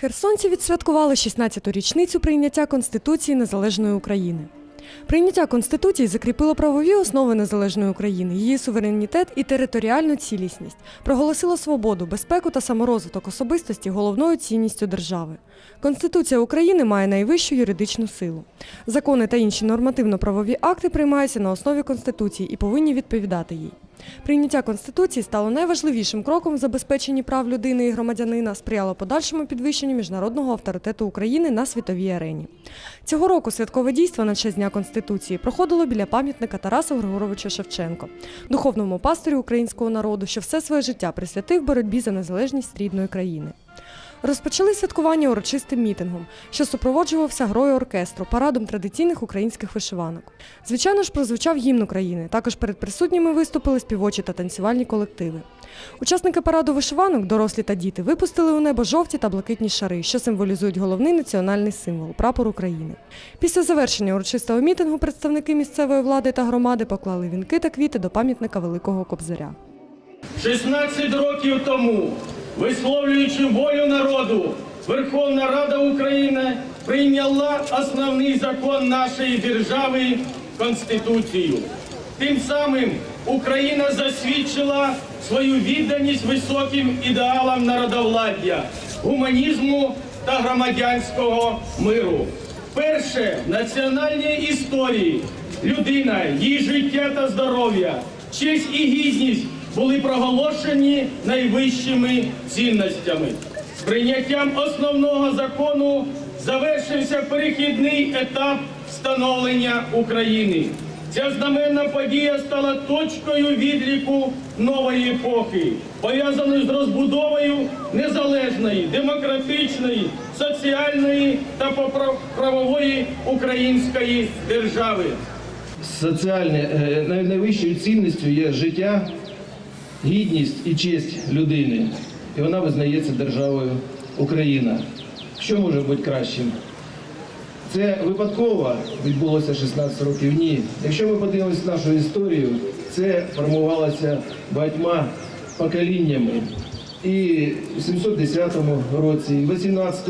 Херсонці відсвяткували 16-ту річницю прийняття Конституції Незалежної України. Прийняття Конституції закріпило правові основи незалежної України, її суверенітет і територіальну цілісність, проголосило свободу, безпеку та саморозвиток особистості головною цінністю держави. Конституція України має найвищу юридичну силу. Закони та інші нормативно-правові акти приймаються на основі Конституції і повинні відповідати їй. Прийняття Конституції стало найважливішим кроком в забезпеченні прав людини і громадянина, сприяло подальшому підвищенню міжнародного авторитету України на світовій арені. Цього року святкове дійство на честь Дня Конституції проходило біля пам'ятника Тараса Григоровича Шевченко, духовному пасторі українського народу, що все своє життя присвятив боротьбі за незалежність рідної країни. Розпочали святкування урочистим мітингом, що супроводжувався грою оркестру, парадом традиційних українських вишиванок. Звичайно ж, прозвучав гімн України. Також перед присутніми виступили співочі та танцювальні колективи. Учасники параду вишиванок, дорослі та діти, випустили у небо жовті та блакитні шари, що символізують головний національний символ прапор України. Після завершення урочистого мітингу представники місцевої влади та громади поклали вінки та квіти до пам'ятника Великого Кобзаря. 16 років тому, висловлюючи волю народу, Верховна Рада України прийняла основний закон нашої держави Конституцію. Тим самим Україна засвідчила свою відданість високим ідеалам народовладдя, гуманізму та громадянського миру. Перше в національній історії людина, її життя та здоров'я, честь і гідність були проголошені найвищими цінностями. З прийняттям основного закону завершився перехідний етап становлення України. Ця знаменна подія стала точкою відліку нової епохи, пов'язаної з розбудовою незалежної, демократичної, соціальної та правової української держави. Соціальне е, найвищою цінністю є життя, гідність і честь людини. І вона визнається державою Україна. Що може бути кращим? Це випадково відбулося 16 років. Ні. Якщо ми подивимося нашу історію, це формувалося багатьма поколіннями. І в 710 році, і в 18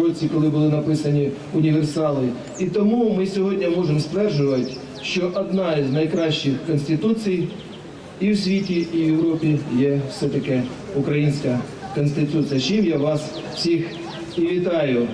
році, коли були написані універсали. І тому ми сьогодні можемо стверджувати, що одна із найкращих конституцій і в світі, і в Європі є все-таки українська конституція. Чим я вас всіх і вітаю.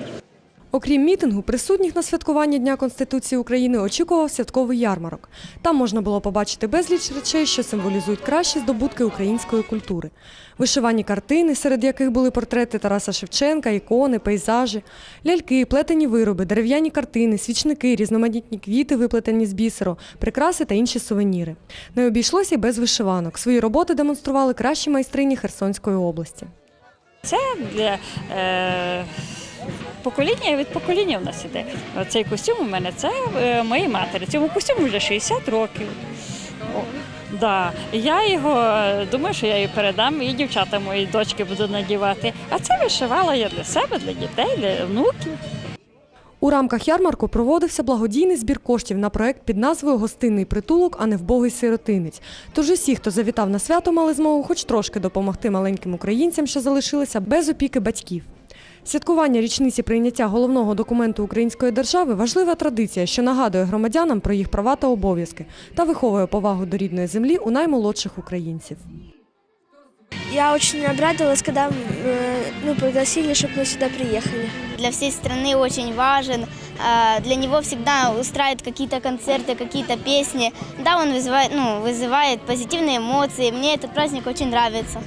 Окрім мітингу, присутніх на святкуванні Дня Конституції України очікував святковий ярмарок. Там можна було побачити безліч речей, що символізують кращі здобутки української культури. Вишивані картини, серед яких були портрети Тараса Шевченка, ікони, пейзажі, ляльки, плетені вироби, дерев'яні картини, свічники, різноманітні квіти, виплетені з бісеру, прикраси та інші сувеніри. Не обійшлося й без вишиванок. Свої роботи демонстрували кращі майстрині Херсонської області. Це для е, покоління від покоління в нас іде. Цей костюм у мене це е, моєї матері. Цьому костюму вже 60 років. Да. Я його е, думаю, що я її передам, і дівчата мої дочки буду надівати. А це вишивала я для себе, для дітей, для внуків. У рамках ярмарку проводився благодійний збір коштів на проект під назвою Гостинний притулок, а не вбогий сиротинець. Тож усі, хто завітав на свято, мали змогу хоч трошки допомогти маленьким українцям, що залишилися без опіки батьків. Святкування річниці прийняття головного документу української держави важлива традиція, що нагадує громадянам про їх права та обов'язки та виховує повагу до рідної землі у наймолодших українців. Я очень обрадовалась, когда э, ну, пригласили, чтобы мы сюда приехали. для всей страны очень важен. А, Для него всегда устраивают какие-то концерты, какие-то песни. Да, он вызывает, ну, вызывает позитивные эмоции. Мне этот праздник очень нравится.